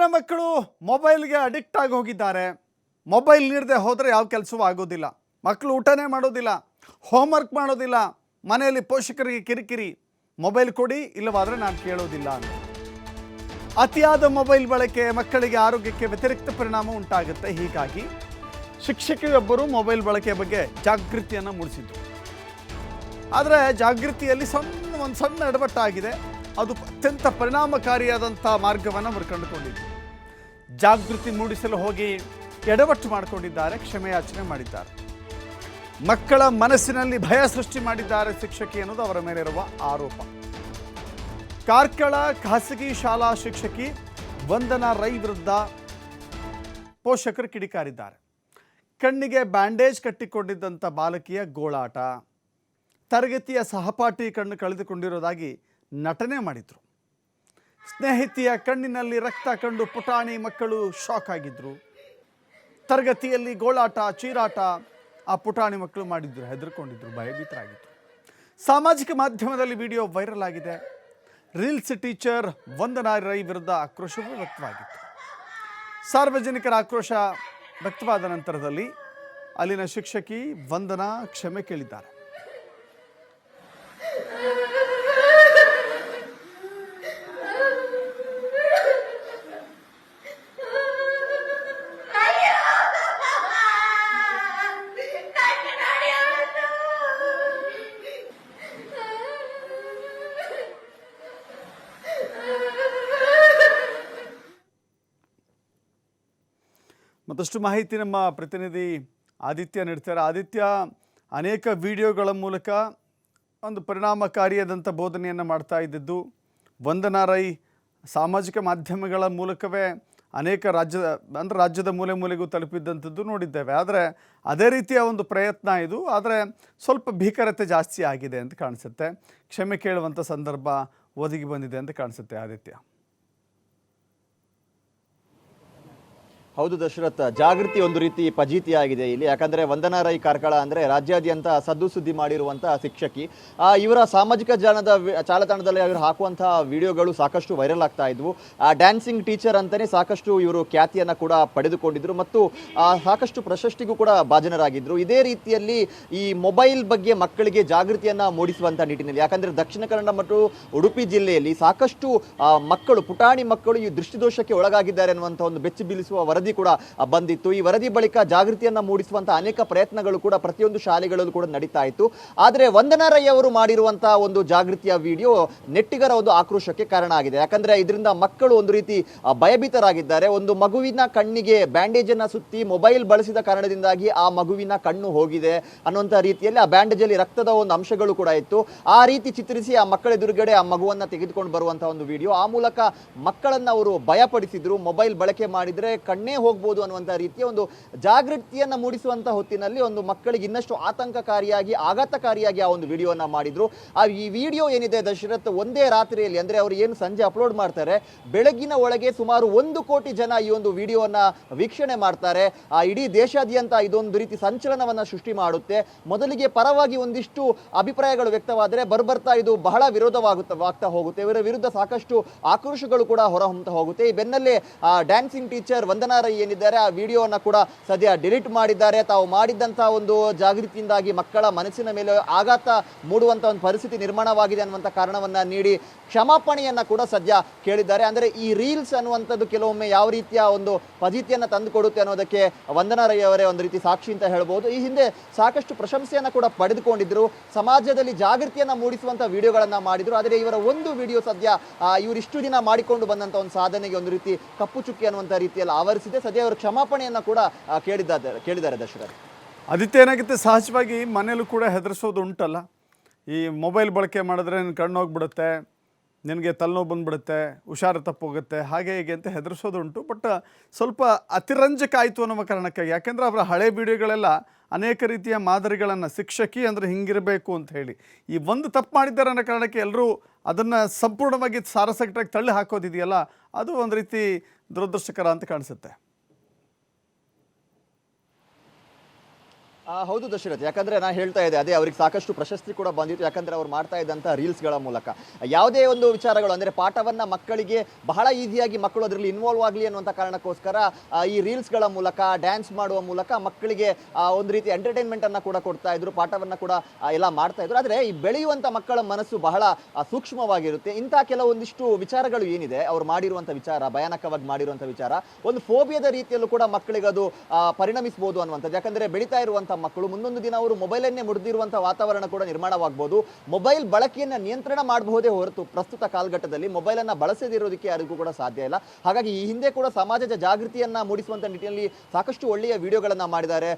ಮಕ್ಕಳು ಮೊಬೈಲ್ಗೆ ಅಡಿಕ್ಟ್ ಆಗಿ ಹೋಗಿದ್ದಾರೆ. ಮೊಬೈಲ್ ನೀಡದೆ ಹೋದರೆ ಯಾವ ಕೆಲಸವೂ ಆಗೋದಿಲ್ಲ. ಮಕ್ಕಳು ಊಟನೇ ಮಾಡೋದಿಲ್ಲ ಹೋಮ್ವರ್ಕ್ ಮಾಡೋದಿಲ್ಲ, ಮನೆಯಲ್ಲಿ ಪೋಷಕರಿಗೆ ಕಿರಿಕಿರಿ. ಮೊಬೈಲ್ ಕೊಡಿ, ಇಲ್ಲವಾದರೆ ನಾನು ಕೇಳೋದಿಲ್ಲ ಅಂತ. ಅತಿಯಾದ ಮೊಬೈಲ್ ಬಳಕೆ ಮಕ್ಕಳಿಗೆ ಆರೋಗ್ಯಕ್ಕೆ ವ್ಯತಿರಿಕ್ತ ಪರಿಣಾಮ ಉಂಟಾಗುತ್ತೆ. ಹೀಗಾಗಿ ಶಿಕ್ಷಕಿಯೊಬ್ಬರು ಮೊಬೈಲ್ ಬಳಕೆ ಬಗ್ಗೆ ಜಾಗೃತಿಯನ್ನು ಮೂಡಿಸಿದ್ರು. ಆದರೆ ಜಾಗೃತಿಯಲ್ಲಿ ಸಣ್ಣ, ಒಂದು ಸಣ್ಣ ಎಡವಟ್ಟಾಗಿದೆ. ಅದು ಅತ್ಯಂತ ಪರಿಣಾಮಕಾರಿಯಾದಂಥ ಮಾರ್ಗವನ್ನು ಅವರು ಕಂಡುಕೊಂಡಿದ್ದರು. ಜಾಗೃತಿ ಮೂಡಿಸಲು ಹೋಗಿ ಎಡವಟ್ಟು ಮಾಡಿಕೊಂಡಿದ್ದಾರೆ, ಕ್ಷಮೆಯಾಚನೆ ಮಾಡಿದ್ದಾರೆ. ಮಕ್ಕಳ ಮನಸ್ಸಿನಲ್ಲಿ ಭಯ ಸೃಷ್ಟಿ ಮಾಡಿದ್ದಾರೆ ಶಿಕ್ಷಕಿ ಅನ್ನೋದು ಅವರ ಮೇಲಿರುವ ಆರೋಪ. ಕಾರ್ಕಳ ಖಾಸಗಿ ಶಾಲಾ ಶಿಕ್ಷಕಿ ವಂದನಾ ರೈ ವಿರುದ್ಧ ಪೋಷಕರು ಕಿಡಿಕಾರಿದ್ದಾರೆ. ಕಣ್ಣಿಗೆ ಬ್ಯಾಂಡೇಜ್ ಕಟ್ಟಿಕೊಂಡಿದ್ದಂಥ ಬಾಲಕಿಯ ಗೋಳಾಟ. ತರಗತಿಯ ಸಹಪಾಠಿ ಕಣ್ಣು ಕಳೆದುಕೊಂಡಿರೋದಾಗಿ ನಟನೆ ಮಾಡಿದರು. ಸ್ನೇಹಿತೆಯ ಕಣ್ಣಿನಲ್ಲಿ ರಕ್ತ ಕಂಡು ಪುಟಾಣಿ ಮಕ್ಕಳು ಶಾಕ್ ಆಗಿದ್ರು. ತರಗತಿಯಲ್ಲಿ ಗೋಳಾಟ, ಚೀರಾಟ, ಆ ಪುಟಾಣಿ ಮಕ್ಕಳು ಮಾಡಿದ್ರು, ಹೆದರ್ಕೊಂಡಿದ್ರು ಭಯಭೀತರಾಗಿತ್ತು ಸಾಮಾಜಿಕ ಮಾಧ್ಯಮದಲ್ಲಿ ವಿಡಿಯೋ ವೈರಲ್ ಆಗಿದೆ. ರೀಲ್ಸ್ ಟೀಚರ್ ವಂದನಾ ರೈ ವಿರುದ್ಧ ಆಕ್ರೋಶವೂ ವ್ಯಕ್ತವಾಗಿತ್ತು. ಸಾರ್ವಜನಿಕರ ಆಕ್ರೋಶ ವ್ಯಕ್ತವಾದ ನಂತರದಲ್ಲಿ ಅಲ್ಲಿನ ಶಿಕ್ಷಕಿ ವಂದನಾ ಕ್ಷಮೆ ಕೇಳಿದ್ದಾರೆ. ಮತ್ತಷ್ಟು ಮಾಹಿತಿ ನಮ್ಮ ಪ್ರತಿನಿಧಿ ಆದಿತ್ಯ ನೀಡ್ತಾರೆ. ಆದಿತ್ಯ, ಅನೇಕ ವಿಡಿಯೋಗಳ ಮೂಲಕ ಒಂದು ಪರಿಣಾಮಕಾರಿಯಾದಂಥ ಬೋಧನೆಯನ್ನು ಮಾಡ್ತಾ ಇದ್ದಿದ್ದು ವಂದನಾ ರೈ ಸಾಮಾಜಿಕ ಮಾಧ್ಯಮಗಳ ಮೂಲಕವೇ ಅನೇಕ ರಾಜ್ಯದ ಅಂದರೆ ರಾಜ್ಯದ ಮೂಲೆ ಮೂಲೆಗೂ ತಲುಪಿದ್ದಂಥದ್ದು ನೋಡಿದ್ದೇವೆ. ಆದರೆ ಅದೇ ರೀತಿಯ ಒಂದು ಪ್ರಯತ್ನ ಇದು. ಆದರೆ ಸ್ವಲ್ಪ ಭೀಕರತೆ ಜಾಸ್ತಿ ಆಗಿದೆ ಅಂತ ಕಾಣಿಸುತ್ತೆ. ಕ್ಷಮೆ ಕೇಳುವಂಥ ಸಂದರ್ಭ ಒದಗಿ ಬಂದಿದೆ ಅಂತ ಕಾಣಿಸುತ್ತೆ ಆದಿತ್ಯ. ಹೌದು ದಶರಥ್ ಜಾಗೃತಿ ಒಂದು ರೀತಿ ಪಜೀತಿಯಾಗಿದೆ ಇಲ್ಲಿ. ಯಾಕಂದ್ರೆ ವಂದನಾ ರೈ ಕಾರ್ಕಳ ಅಂದ್ರೆ ರಾಜ್ಯಾದ್ಯಂತ ಸದ್ದು ಸುದ್ದಿ ಮಾಡಿರುವಂತಹ ಶಿಕ್ಷಕಿ. ಆ, ಇವರ ಸಾಮಾಜಿಕ ಜಾಲದ ಚಾಲತಾಣದಲ್ಲಿ ಜಾಲತಾಣದಲ್ಲಿ ಅವರು ಹಾಕುವಂತಹ ವಿಡಿಯೋಗಳು ಸಾಕಷ್ಟು ವೈರಲ್ ಆಗ್ತಾ ಇದ್ವು. ಆ ಡ್ಯಾನ್ಸಿಂಗ್ ಟೀಚರ್ ಅಂತಾನೆ ಸಾಕಷ್ಟು ಇವರು ಖ್ಯಾತಿಯನ್ನ ಕೂಡ ಪಡೆದುಕೊಂಡಿದ್ರು ಮತ್ತು ಸಾಕಷ್ಟು ಪ್ರಶಸ್ತಿಗೂ ಕೂಡ ಭಾಜನರಾಗಿದ್ರು. ಇದೇ ರೀತಿಯಲ್ಲಿ ಈ ಮೊಬೈಲ್ ಬಗ್ಗೆ ಮಕ್ಕಳಿಗೆ ಜಾಗೃತಿಯನ್ನ ಮೂಡಿಸುವಂತಹ ನಿಟ್ಟಿನಲ್ಲಿ. ಯಾಕಂದ್ರೆ ದಕ್ಷಿಣ ಕನ್ನಡ ಮತ್ತು ಉಡುಪಿ ಜಿಲ್ಲೆಯಲ್ಲಿ ಸಾಕಷ್ಟು ಮಕ್ಕಳು ಪುಟಾಣಿ ಮಕ್ಕಳು ಈ ದೃಷ್ಟಿದೋಷಕ್ಕೆ ಒಳಗಾಗಿದ್ದಾರೆ ಅನ್ನುವಂಥ ಒಂದು ಬೆಚ್ಚಿ ಬೀಳಿಸುವ ವರದಿ ಕೂಡ ಬಂದಿತ್ತು. ಈ ವರದಿ ಬಳಿಕ ಜಾಗೃತಿಯನ್ನ ಮೂಡಿಸುವಂತಹ ಅನೇಕ ಪ್ರಯತ್ನಗಳು ಕೂಡ ಪ್ರತಿಯೊಂದು ಶಾಲೆಗಳಲ್ಲೂ ಕೂಡ ನಡೀತಾ ಇತ್ತು. ಆದರೆ ವಂದನಾ ರೈ ಅವರು ಮಾಡಿರುವಂತಹ ಒಂದು ಜಾಗೃತಿಯ ವಿಡಿಯೋ ನೆಟ್ಟಿಗರ ಒಂದು ಆಕ್ರೋಶಕ್ಕೆ ಕಾರಣ ಆಗಿದೆ. ಯಾಕಂದ್ರೆ ಇದರಿಂದ ಮಕ್ಕಳು ಒಂದು ರೀತಿ ಭಯಭೀತರಾಗಿದ್ದಾರೆ. ಒಂದು ಮಗುವಿನ ಕಣ್ಣಿಗೆ ಬ್ಯಾಂಡೇಜ್ ಅನ್ನ ಸುತ್ತಿ ಮೊಬೈಲ್ ಬಳಸಿದ ಕಾರಣದಿಂದಾಗಿ ಆ ಮಗುವಿನ ಕಣ್ಣು ಹೋಗಿದೆ ಅನ್ನುವಂಥ ರೀತಿಯಲ್ಲಿ ಆ ಬ್ಯಾಂಡೇಜ್ ಅಲ್ಲಿ ರಕ್ತದ ಒಂದು ಅಂಶಗಳು ಕೂಡ ಇತ್ತು. ಆ ರೀತಿ ಚಿತ್ರಿಸಿ ಆ ಮಕ್ಕಳ ಎದುರುಗಡೆ ಆ ಮಗುವನ್ನ ತೆಗೆದುಕೊಂಡು ಬರುವಂತಹ ಒಂದು ವಿಡಿಯೋ. ಆ ಮೂಲಕ ಮಕ್ಕಳನ್ನ ಅವರು ಭಯಪಡಿಸಿದ್ರು. ಮೊಬೈಲ್ ಬಳಕೆ ಮಾಡಿದ್ರೆ ಕಣ್ಣೇ ಹೋಗ್ಬೋದು ಅನ್ನುವಂಥ ರೀತಿಯ ಒಂದು ಜಾಗೃತಿಯನ್ನ ಮೂಡಿಸುವಂಥ ಹೊತ್ತಿನಲ್ಲಿ ಒಂದು ಮಕ್ಕಳಿಗೆ ಇನ್ನಷ್ಟು ಆತಂಕಕಾರಿಯಾಗಿ, ಆಘಾತಕಾರಿಯಾಗಿ ಆ ಒಂದು ವಿಡಿಯೋನ ಮಾಡಿದ್ರು. ಆ ಈ ವಿಡಿಯೋ ಏನಿದೆ ದಶರಥ್, ಒಂದೇ ರಾತ್ರಿಯಲ್ಲಿ, ಅಂದ್ರೆ ಅವರು ಏನು ಸಂಜೆ ಅಪ್ಲೋಡ್ ಮಾಡ್ತಾರೆ, ಬೆಳಗಿನ ಒಳಗೆ ಸುಮಾರು ಒಂದು ಕೋಟಿ ಜನ ಈ ಒಂದು ವಿಡಿಯೋನ ವೀಕ್ಷಣೆ ಮಾಡ್ತಾರೆ. ಆ ಇಡೀ ದೇಶಾದ್ಯಂತ ಇದೊಂದು ರೀತಿ ಸಂಚಲನವನ್ನ ಸೃಷ್ಟಿ ಮಾಡುತ್ತೆ. ಮೊದಲಿಗೆ ಪರವಾಗಿ ಒಂದಿಷ್ಟು ಅಭಿಪ್ರಾಯಗಳು ವ್ಯಕ್ತವಾದರೆ ಬರ್ಬರ್ತಾ ಇದು ಬಹಳ ವಿರೋಧವಾಗುತ್ತಾ ವಾಗ್ತಾ ಹೋಗುತ್ತೆ. ಇವರ ವಿರುದ್ಧ ಸಾಕಷ್ಟು ಆಕ್ರೋಶಗಳು ಕೂಡ ಹೊರಹೊಮ್ಮತಾ ಹೋಗುತ್ತೆ. ಈ ಬೆನ್ನಲ್ಲೇ ಡ್ಯಾನ್ಸಿಂಗ್ ಟೀಚರ್ ವಂದನಾ ರೈ ಏನಿದ್ದಾರೆ, ಆ ವಿಡಿಯೋವನ್ನು ಕೂಡ ಸದ್ಯ ಡಿಲೀಟ್ ಮಾಡಿದ್ದಾರೆ. ತಾವು ಮಾಡಿದಂತಹ ಒಂದು ಜಾಗೃತಿಯಿಂದಾಗಿ ಮಕ್ಕಳ ಮನಸ್ಸಿನ ಮೇಲೆ ಆಘಾತ ಮೂಡುವಂತ ಒಂದು ಪರಿಸ್ಥಿತಿ ನಿರ್ಮಾಣವಾಗಿದೆ ಅನ್ನುವಂಥ ಕಾರಣವನ್ನ ನೀಡಿ ಕ್ಷಮಾಪಣೆಯನ್ನ ಕೂಡ ಸದ್ಯ ಕೇಳಿದ್ದಾರೆ. ಅಂದ್ರೆ ಈ ರೀಲ್ಸ್ ಅನ್ನುವಂಥದ್ದು ಕೆಲವೊಮ್ಮೆ ಯಾವ ರೀತಿಯ ಒಂದು ಫಜೀತಿಯನ್ನ ತಂದುಕೊಡುತ್ತೆ ಅನ್ನೋದಕ್ಕೆ ವಂದನಾ ರೈ ಅವರೇ ಒಂದು ರೀತಿ ಸಾಕ್ಷಿ ಅಂತ ಹೇಳ್ಬೋದು. ಈ ಹಿಂದೆ ಸಾಕಷ್ಟು ಪ್ರಶಂಸೆಯನ್ನ ಕೂಡ ಪಡೆದುಕೊಂಡಿದ್ರು. ಸಮಾಜದಲ್ಲಿ ಜಾಗೃತಿಯನ್ನ ಮೂಡಿಸುವಂತ ವಿಡಿಯೋಗಳನ್ನ ಮಾಡಿದ್ರು. ಆದರೆ ಇವರ ಒಂದು ವಿಡಿಯೋ ಸದ್ಯ ಇವರಿಷ್ಟು ದಿನ ಮಾಡಿಕೊಂಡು ಬಂದಂತ ಒಂದು ಸಾಧನೆಗೆ ಒಂದು ರೀತಿ ಕಪ್ಪು ಚುಕ್ಕಿ ಅನ್ನುವಂಥ ರೀತಿಯಲ್ಲಿ ಆವರಿಸಿದೆ ಸದ್ಯ ಅವರು ಕ್ಷಮಾಪಣೆಯನ್ನ ಕೂಡ ಕೇಳಿದ್ದಾರೆ ಕೇಳಿದ್ದಾರೆ ದರ್ಶಕರು. ಆದಿತ್ಯ ಏನಾಗುತ್ತೆ? ಸಹಜವಾಗಿ ಮನೇಲೂ ಕೂಡ ಹೆದರಿಸೋದು ಉಂಟಲ್ಲ ಈ ಮೊಬೈಲ್ ಬಳಕೆ ಮಾಡಿದ್ರೆ ನಿನ್ನ ಕಣ್ಣು ಹೋಗ್ಬಿಡುತ್ತೆ, ನಿನಗೆ ತಲೆನೋವು ಬಂದುಬಿಡುತ್ತೆ, ಹುಷಾರು ತಪ್ಪೋಗುತ್ತೆ, ಹಾಗೆ ಹೀಗೆ ಅಂತ ಹೆದರಿಸೋದು ಉಂಟು ಬಟ್ ಸ್ವಲ್ಪ ಅತಿರಂಜಕ ಆಯಿತು ಅನ್ನೋ ಕಾರಣಕ್ಕಾಗಿ. ಯಾಕೆಂದರೆ ಅವರ ಹಳೆ ವಿಡಿಯೋಗಳೆಲ್ಲ ಅನೇಕ ರೀತಿಯ ಮಾದರಿಗಳನ್ನು ಶಿಕ್ಷಕಿ ಅಂದರೆ ಹಿಂಗಿರಬೇಕು ಅಂತ ಹೇಳಿ. ಈ ಒಂದು ತಪ್ಪು ಮಾಡಿದ್ದಾರೆ ಅನ್ನೋ ಕಾರಣಕ್ಕೆ ಎಲ್ಲರೂ ಅದನ್ನು ಸಂಪೂರ್ಣವಾಗಿ ಸಾರಸಗಟಾಗಿ ತಳ್ಳಿ ಹಾಕೋದಿದೆಯಲ್ಲ? ಅದು ಒಂದು ರೀತಿ ದುರದೃಷ್ಟಕರ ಅಂತ ಕಾಣಿಸುತ್ತೆ. ಹೌದು ದಶರಥ್, ಯಾಕಂದ್ರೆ ನಾ ಹೇಳ್ತಾ ಇದ್ದೆ, ಅದೇ ಅವ್ರಿಗೆ ಸಾಕಷ್ಟು ಪ್ರಶಸ್ತಿ ಕೂಡ ಬಂದಿತ್ತು, ಯಾಕಂದ್ರೆ ಅವ್ರು ಮಾಡ್ತಾ ಇದ್ದಂಥ ರೀಲ್ಸ್ಗಳ ಮೂಲಕ. ಯಾವುದೇ ಒಂದು ವಿಚಾರಗಳು, ಅಂದ್ರೆ ಪಾಠವನ್ನು ಮಕ್ಕಳಿಗೆ ಬಹಳ ಈಸಿಯಾಗಿ ಮಕ್ಕಳು ಅದರಲ್ಲಿ ಇನ್ವಾಲ್ವ್ ಆಗಲಿ ಅನ್ನುವಂಥ ಕಾರಣಕ್ಕೋಸ್ಕರ ಈ ಈ ರೀಲ್ಸ್ಗಳ ಮೂಲಕ ಡ್ಯಾನ್ಸ್ ಮಾಡುವ ಮೂಲಕ ಮಕ್ಕಳಿಗೆ ಒಂದು ರೀತಿ ಎಂಟರ್ಟೈನ್ಮೆಂಟ್ ಅನ್ನ ಕೂಡ ಕೊಡ್ತಾ ಇದ್ರು, ಪಾಠವನ್ನ ಕೂಡ ಎಲ್ಲ ಮಾಡ್ತಾ ಇದ್ರು. ಆದರೆ ಈ ಬೆಳೆಯುವಂತ ಮಕ್ಕಳ ಮನಸ್ಸು ಬಹಳ ಸೂಕ್ಷ್ಮವಾಗಿರುತ್ತೆ. ಇಂಥ ಕೆಲವೊಂದಿಷ್ಟು ವಿಚಾರಗಳು ಏನಿದೆ, ಅವ್ರು ಮಾಡಿರುವಂತ ವಿಚಾರ, ಭಯಾನಕವಾಗಿ ಮಾಡಿರುವಂತ ವಿಚಾರ, ಒಂದು ಫೋಬಿಯಾದ ರೀತಿಯಲ್ಲೂ ಕೂಡ ಮಕ್ಕಳಿಗೆ ಅದು ಪರಿಣಮಿಸಬಹುದು ಅನ್ನುವಂಥದ್ದು. ಯಾಕಂದ್ರೆ ಬೆಳೀತಾ ಇರುವಂತ ಮಕ್ಕಳು ಮುಂದೊಂದು ದಿನ ಅವರು ಮೊಬೈಲನ್ನೇ ಮುಡಿದಿರುವಂತಹ ವಾತಾವರಣ ಕೂಡ ನಿರ್ಮಾಣವಾಗಬಹುದು ಮೊಬೈಲ್ ಬಳಕೆಯನ್ನು ನಿಯಂತ್ರಣ ಮಾಡಬಹುದೇ ಹೊರತು ಪ್ರಸ್ತುತ ಕಾಲಘಟ್ಟದಲ್ಲಿ ಮೊಬೈಲ್ ಅನ್ನ ಬಳಸದಿರೋದಕ್ಕೆ ಯಾರಿಗೂ ಕೂಡ ಸಾಧ್ಯ ಇಲ್ಲ. ಹಾಗಾಗಿ ಈ ಹಿಂದೆ ಕೂಡ ಸಮಾಜದ ಜಾಗೃತಿಯನ್ನ ಮೂಡಿಸುವಂತ ನಿಟ್ಟಿನಲ್ಲಿ ಸಾಕಷ್ಟು ಒಳ್ಳೆಯ ವಿಡಿಯೋಗಳನ್ನ ಮಾಡಿದ್ದಾರೆ.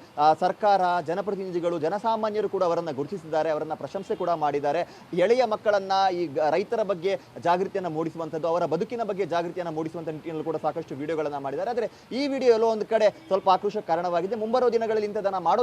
ಸರ್ಕಾರ, ಜನಪ್ರತಿನಿಧಿಗಳು, ಜನಸಾಮಾನ್ಯರು ಕೂಡ ಅವರನ್ನ ಗುರುತಿಸಿದ್ದಾರೆ. ಅವರನ್ನ ಪ್ರಶಂಸೆ ಕೂಡ ಮಾಡಿದ್ದಾರೆ. ಎಳೆಯ ಮಕ್ಕಳನ್ನ ಈ ರೈತರ ಬಗ್ಗೆ ಜಾಗೃತಿಯನ್ನ ಮೂಡಿಸುವಂತದ್ದು ಅವರ ಬದುಕಿನ ಬಗ್ಗೆ ಜಾಗೃತಿಯನ್ನ ಮೂಡಿಸುವಂತ ನಿಟ್ಟಿನಲ್ಲಿ ಕೂಡ ಸಾಕಷ್ಟು ವಿಡಿಯೋಗಳನ್ನ ಮಾಡಿದ್ದಾರೆ. ಆದರೆ ಈ ವಿಡಿಯೋ ಎಲ್ಲೋ ಒಂದು ಕಡೆ ಸ್ವಲ್ಪ ಆಕ್ರೋಶಕ್ಕೆ ಕಾರಣವಾಗಿದೆ. ಮುಂಬರುವ ದಿನಗಳಲ್ಲಿ ಇಂಥದನ್ನ ಮಾಡೋ